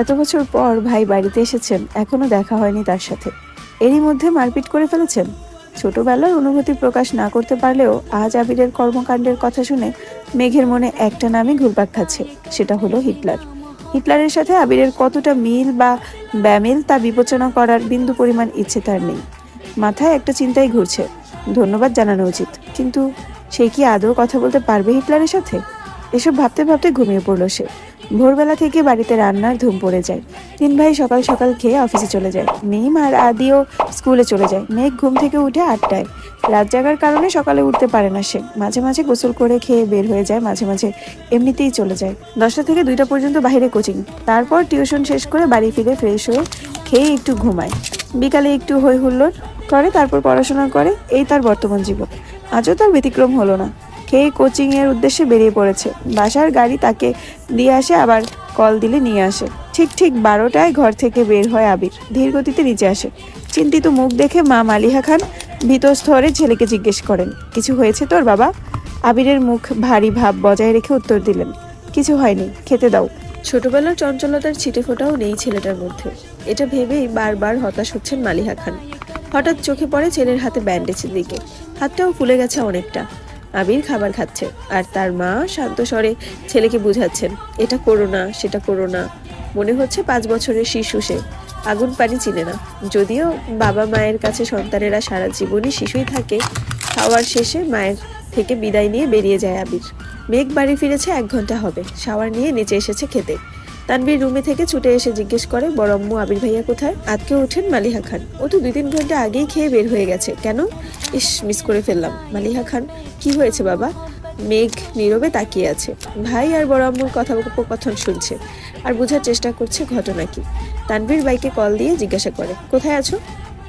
এত বছর পর ভাই বাড়িতে এসেছেন, এখনও দেখা হয়নি তার সাথে। এরই মধ্যে মারপিট করে ফেলেছেন। ছোটবেলার অনুভূতি প্রকাশ না করতে পারলেও আজ আবিরের কর্মকাণ্ডের কথা শুনে মেঘের মনে একটা নামই ঘুরপাক খাচ্ছে, সেটা হলো হিটলার। হিটলারের সাথে আবিরের কতটা মিল বা ব্যামিল তা বিবেচনা করার বিন্দু পরিমাণ ইচ্ছে তার নেই। মাথায় একটা চিন্তাই ঘুরছে, ধন্যবাদ জানানো উচিত। কিন্তু সে কি আদৌ কথা বলতে পারবে হিটলারের সাথে? এসব ভাবতে ভাবতে ঘুমিয়ে পড়ল সে। ভোরবেলা থেকে বাড়িতে রান্নার ধুম পড়ে যায়। তিন ভাই সকাল সকাল খেয়ে অফিসে চলে যায়। মিম আর আদিও স্কুলে চলে যায়। মেঘ ঘুম থেকে উঠে আটটায়। রাত জাগার কারণে সকালে উঠতে পারে না সে। মাঝে মাঝে গোসল করে খেয়ে বের হয়ে যায়, মাঝে মাঝে এমনিতেই চলে যায়। দশটা থেকে দুইটা পর্যন্ত বাইরে কোচিং। তারপর টিউশন শেষ করে বাড়ি ফিরে ফ্রেশ হয়ে খেয়ে একটু ঘুমায়। বিকালে একটু হই হুল্লোড় করে, তারপর পড়াশোনা করে। এই তার বর্তমান জীবন। আজও তার ব্যতিক্রম হলো না। খেয়ে কোচিং এর উদ্দেশ্যে বেরিয়ে পড়েছে। বাসার গাড়ি তাকে দিয়ে আসে, আবার কল দিলে নিয়ে আসে। ঠিক ঠিক বারোটায় ঘর থেকে বের হয় আবির। ধীর গতিতে নিচে আসে। চিন্তিত মুখ দেখে মা মালিহা খান ভীতস্তরে ছেলেকে জিজ্ঞেস করেন, কিছু হয়েছে তোর বাবা? আবিরের মুখ ভারী ভাব বজায় রেখে উত্তর দিলেন, কিছু হয়নি, খেতে দাও। ছোটবেলার চঞ্চলতার ছিটে ফোটাও নেই ছেলেটার মধ্যে। এটা ভেবেই বারবার হতাশ হচ্ছেন মালিহা খান। হঠাৎ চোখে পড়ে ছেলের হাতে ব্যান্ডেজের দিকে। হাতটাও ফুলে গেছে অনেকটা। আবির খাবার খাচ্ছে আর তার মা শান্ত স্বরে ছেলেকে বুঝাচ্ছেন, এটা করো না, সেটা করো না। মনে হচ্ছে পাঁচ বছরের শিশু সে। আগুন পানি চিনে না। যদিও বাবা মায়ের কাছে সন্তানেরা সারা জীবনই শিশুই থাকে, খাওয়ার শেষে মায়ের থেকে বিদায় নিয়ে বেরিয়ে যায় আবির। মেঘ বাড়ি ফিরেছে এক ঘণ্টা হবে। শাওয়ার নিয়ে নিচে এসেছে খেতে। তানবীর রুমে থেকে ছুটে এসে জিজ্ঞেস করে, বড় আম্মু, আবির ভাইয়া কোথায়? আজকে ওঠেন মালিহা খান। ও তো দুই তিন ঘণ্টা আগেই খেয়ে বের হয়ে গেছে। কেন? ইস মিস করে ফেললাম। মালিহা খান, কি হয়েছে বাবা? মেঘ নীরবে তাকিয়ে আছে। ভাই আর বড় আম্মুর কথোপকথন শুনছে আর বোঝার চেষ্টা করছে ঘটনা কি? তানবীর বাইকে কল দিয়ে জিজ্ঞাসা করে, কোথায় আছো?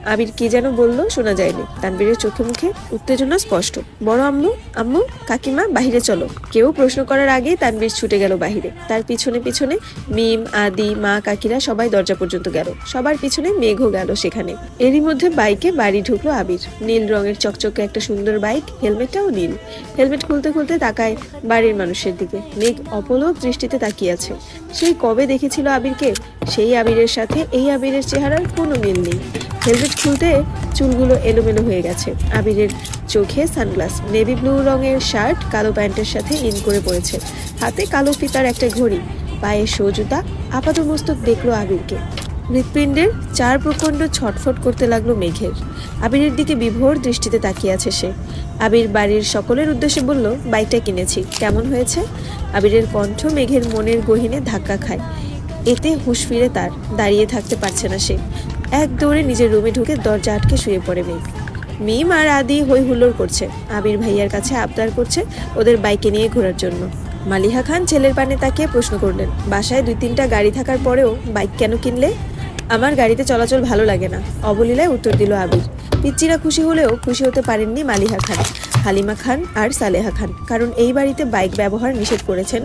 আবির কি যেন বলল, শোনা যায়নি। তানবীরের চোখে মুখে উত্তেজনা স্পষ্ট। বড় আম্মু আম্মু, কাকিমা, বাহিরে চলো। কেউ প্রশ্ন করার আগেই তানবীর ছুটে গেল বাহিরে। তার পিছনে পিছনে মিম, আদি, মা, কাকিরা সবাই দরজা পর্যন্ত গেল। সবার পিছনে মেঘও গেল সেখানে। এরই মধ্যে বাইকে বাড়ি ঢুকলো আবির। নীল রঙের চকচকে একটা সুন্দর বাইক, হেলমেটটাও নীল। হেলমেট খুলতে খুলতে তাকায় বাড়ির মানুষের দিকে। মেঘ অপলক দৃষ্টিতে তাকিয়ে আছে। সেই কবে দেখেছিল আবিরকে? সেই আবিরের সাথে এই আবিরের চেহারার কোনো মিল নেই। হেলমেট খুলতে চুলগুলো এলোমেলো হয়ে গেছে। আবিরের চোখে সানগ্লাস। নেভি ব্লু রঙের শার্ট কালো প্যান্টের সাথে ইন করে পড়েছে হাতে কালো ফিতার একটা ঘড়ি। পায়ে শো জুতা আপাতমস্তক দেখল আবিরকে। হৃৎপিণ্ডের চার প্রখণ্ড ছটফট করতে লাগল মেঘের। আবিরের দিকে বিভোর দৃষ্টিতে তাকিয়ে আছে সে। আবির বাড়ির সকলের উদ্দেশ্যে বলল, বাইকটা কিনেছি। কেমন হয়েছে? আবিরের কণ্ঠ মেঘের মনের গহিনে ধাক্কা খায়। এতে হুঁশ ফিরে তার। দাঁড়িয়ে থাকতে পারছে না সে। এক দৌড়ে নিজের রুমে ঢুকে দরজা আটকে শুয়ে পড়ে মেঘ। মিম আর আদি হই হুল্লোড় করছে। আবির ভাইয়ার কাছে আবদার করছে ওদের বাইকে নিয়ে ঘোরার জন্য। মালিহা খান ছেলের পানে তাকিয়ে প্রশ্ন করলেন, বাসায় দুই তিনটা গাড়ি থাকার পরেও বাইক কেন কিনলে? আমার গাড়িতে চলাচল ভালো লাগে না, অবলীলায় উত্তর দিল আবির। পিচ্চিরা খুশি হলেও খুশি হতে পারেননি মালিহা খান, হালিমা খান আর সালেহা খান, কারণ এই বাড়িতে বাইক ব্যবহার নিষেধ করেছেন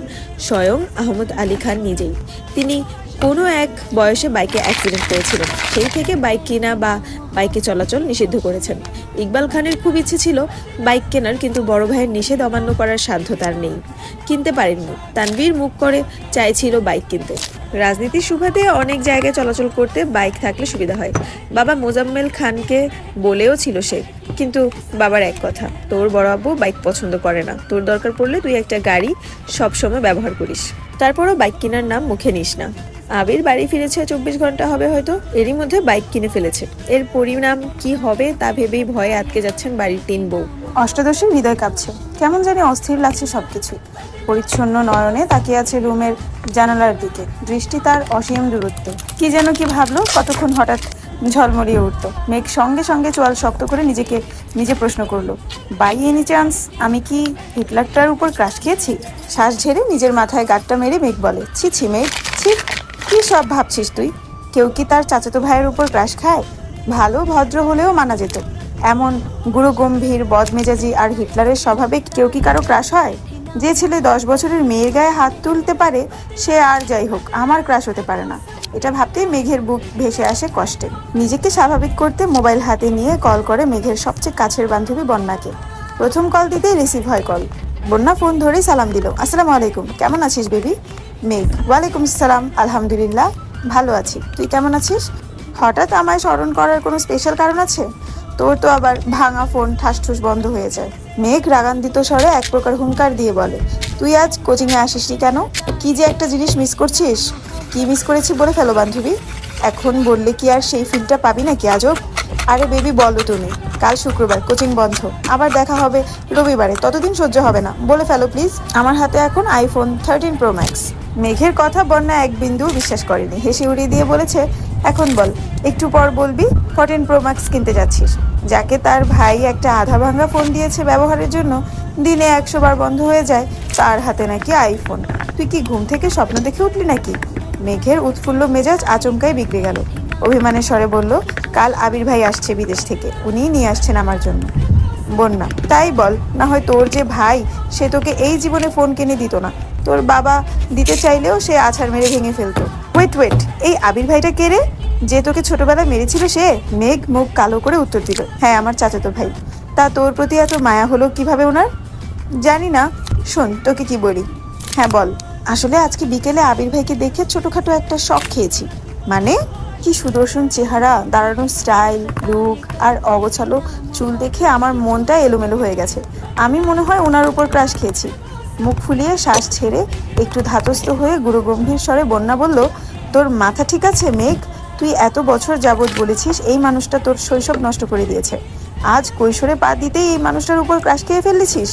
স্বয়ং আহমদ আলী খান নিজেই। তিনি কোনো এক বয়সে বাইকে অ্যাক্সিডেন্ট করেছিলেন সেই থেকে বাইক কেনা বা বাইকে চলাচল নিষিদ্ধ করেছেন। ইকবাল খানের খুব ইচ্ছে ছিল বাইক কেনার, কিন্তু বড় ভাইয়ের নিষেধ অমান্য করার সাধ্য তার নেই। কিনতে পারেননি। তানভীর মুখ করে চাইছিল বাইক কিনতে। রাজনীতির সুবাদে অনেক জায়গায় চলাচল করতে বাইক থাকলে সুবিধা হয়। বাবা মোজাম্মেল খানকে বলেও ছিল সে, কিন্তু বাবার এক কথা, তোর বড় আব্বু বাইক পছন্দ করে না। তোর দরকার পড়লে তুই একটা গাড়ি সবসময় ব্যবহার করিস। তারপরও বাইক কেনার নাম মুখে নিস না। আবির বাড়ি ফিরেছে চব্বিশ ঘণ্টা হবে হয়তো। এরই মধ্যে বাইক কিনে ফেলেছে। এর পরিণাম কি হবে তা ভেবেই ভয়ে আটকে যাচ্ছেন বাড়ির তিন বউ। অষ্টাদশীর হৃদয় কাঁপছে। কেমন জানি অস্থির লাগছে সবকিছু। পরিচ্ছন্ন নয়নে তাকিয়ে আছে রুমের জানালার দিকে। দৃষ্টি তার অসীম দূরত্বে। কি যেন কি ভাবলো, কতক্ষণ হঠাৎ ঝলমলিয়ে উঠতো মেঘ সঙ্গে সঙ্গে চোয়াল শক্ত করে নিজেকে, নিজে প্রশ্ন করল, বাই, এনি চান্স? আমি কি হিটলারটার উপর ক্রাশ খেয়েছি? শ্বাস ঝেড়ে নিজের মাথায় গাঁটটা মেরে মেঘ বলে, ছি ছি, মেঘ, ছি। কি সব ভাবছিস তুই? কেউ কি তার চাচাতো ভাইয়ের উপর ক্রাশ খায়? ভালো ভদ্র হলেও মানা যেত। এমন গুরু গম্ভীর বদমেজাজি আর হিটলারের স্বভাবে কেউ কি কারও ক্রাশ হয়? যে ছেলে দশ বছরের মেয়ের গায়ে হাত তুলতে পারে, সে আর যাই হোক, আমার ক্রাশ হতে পারে না। এটা ভাবতেই মেঘের বুক ভেসে আসে কষ্টে। নিজেকে স্বাভাবিক করতে মোবাইল হাতে নিয়ে কল করে মেঘের সবচেয়ে কাছের বান্ধবী বন্যাকে। প্রথম কল দিতেই রিসিভ হয় কল। বন্যা ফোন ধরেই সালাম দিল। আসসালামু আলাইকুম, কেমন আছিস বেবি? মেঘ। ওয়ালাইকুম আসসালাম। আলহামদুলিল্লাহ, ভালো আছি। তুই কেমন আছিস? হঠাৎ আমায় স্মরণ করার কোনো স্পেশাল কারণ আছে? তোর তো আবার ভাঙা ফোন ঠাসঠুস বন্ধ হয়ে যায়। মেঘ রাগান্বিত স্বরে এক প্রকার হুঙ্কার দিয়ে বলে, তুই আজ কোচিংয়ে আসিসনি কেন? কি যে একটা জিনিস মিস করছিস? কি মিস করেছি বলে ফেলো বান্ধবী? এখন বললে কি আর সেই ফিলটা পাবি নাকি আজব? আরে বেবি বলো তুমি কাল শুক্রবার, কোচিং বন্ধ। আবার দেখা হবে রবিবারে, ততদিন সহ্য হবে না। বলে ফেলো প্লিজ আমার হাতে এখন আইফোন থার্টিন প্রো ম্যাক্স মেঘের কথা বন্যা এক বিন্দু বিশ্বাস করেনি। হেসে উড়িয়ে দিয়ে বলেছে, এখন বল, একটু পর বলবি ফোরটিন প্রো ম্যাক্স কিনতে যাচ্ছিস? যাকে তার ভাই একটা আধা ভাঙা ফোন দিয়েছে ব্যবহারের জন্য, দিনে একশো বার বন্ধ হয়ে যায় তার হাতে নাকি আইফোন তুই কি ঘুম থেকে স্বপ্ন দেখে উঠলি নাকি? মেঘের উৎফুল্ল মেজাজ আচমকাই বিগড়ে গেল। অভিমানের স্বরে বলল কাল আবির ভাই আসছে বিদেশ থেকে। উনিই নিয়ে আসছেন আমার জন্য। বন্যা, তাই বল, না হয় তোর যে ভাই, সে তোকে এই জীবনে ফোন কিনে দিত না। তোর বাবা দিতে চাইলেও সে আছাড় মেরে ভেঙে ফেলতো। ওয়েট ওয়েট এই আবির ভাইটা কে রে? যে তোকে ছোটবেলায় মেরেছিল সে? মেঘ মুখ কালো করে উত্তর দিল হ্যাঁ আমার চাচাতো ভাই। তা তোর প্রতি এত মায়া হলো কীভাবে ওনার? জানি না। শোন, তোকে কি বলি? হ্যাঁ বল। আসলে আজকে বিকেলে আবির ভাইকে দেখে ছোটোখাটো একটা শখ খেয়েছি। মানে কি সুদর্শন চেহারা, দাঁড়ানোর স্টাইল লুক আর অগোছালো চুল দেখে আমার মনটা এলোমেলো হয়ে গেছে। আমি মনে হয় ওনার উপর ক্রাশ খেয়েছি। মুখ ফুলিয়ে শ্বাস ছেড়ে একটু ধাতস্থ হয়ে গুরু গম্ভীর স্বরে বন্যা বলল, তোর মাথা ঠিক আছে মেঘ? তুই এত বছর যাবৎ বলেছিস এই মানুষটা তোর শৈশব নষ্ট করে দিয়েছে। আজ কৈশোরে পা দিতেই এই মানুষটার উপর ক্রাশ খেয়ে ফেলেছিস?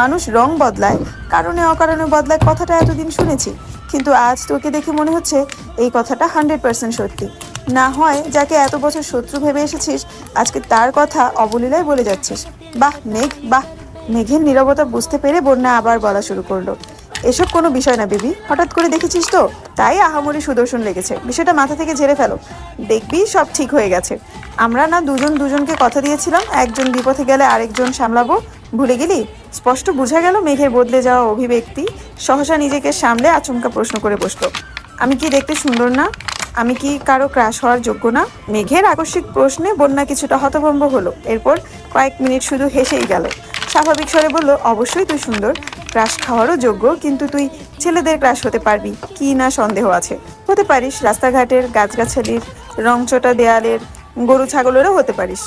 মানুষ রং বদলায়, কারণে অকারণে বদলায় কথাটা এতদিন শুনেছি। কিন্তু আজ তোকে দেখে মনে হচ্ছে এই কথাটা হান্ড্রেড পার্সেন্ট সত্যি। না হয় যাকে এত বছর শত্রু ভেবে এসেছিস, আজকে তার কথা অবলীলায় বলে যাচ্ছিস। বাহ, মেঘ, বাহ। মেঘের নীরবতা বুঝতে পেরে বন্যা আবার বলা শুরু করল। এসব কোনো বিষয় না, বেবি। হঠাৎ করে দেখেছিস তো? তাই আহামরি সুদর্শন লেগেছে। বিষয়টা মাথা থেকে ঝেড়ে ফেলো। দেখবি সব ঠিক হয়ে গেছে। আমরা না দুজন দুজনকে কথা দিয়েছিলাম, একজন বিপথে গেলে আরেকজন সামলাবো। ভুলে গেলি? স্পষ্ট বোঝা গেল মেঘের বদলে যাওয়া অভিব্যক্তি। সহসা নিজেকে সামলে আচমকা প্রশ্ন করে বসল। আমি কি দেখতে সুন্দর না? আমি কি কারও ক্রাশ হওয়ার যোগ্য না? মেঘের আকস্মিক প্রশ্নে বন্যা কিছুটা হতভম্ব হলো। এরপর কয়েক মিনিট শুধু হেসেই গেল। স্বাভাবিক স্বরে বলল, অবশ্যই তুই সুন্দর। ক্রাশ খাওয়ারও যোগ্য, কিন্তু তুই ছেলেদের ক্রাশ হতে পারবি। কি না সন্দেহ আছে? হতে পারিস। রাস্তাঘাটের গাছগাছালির রংচটা দেয়ালের গরু ছাগলেরও হতে পারিস।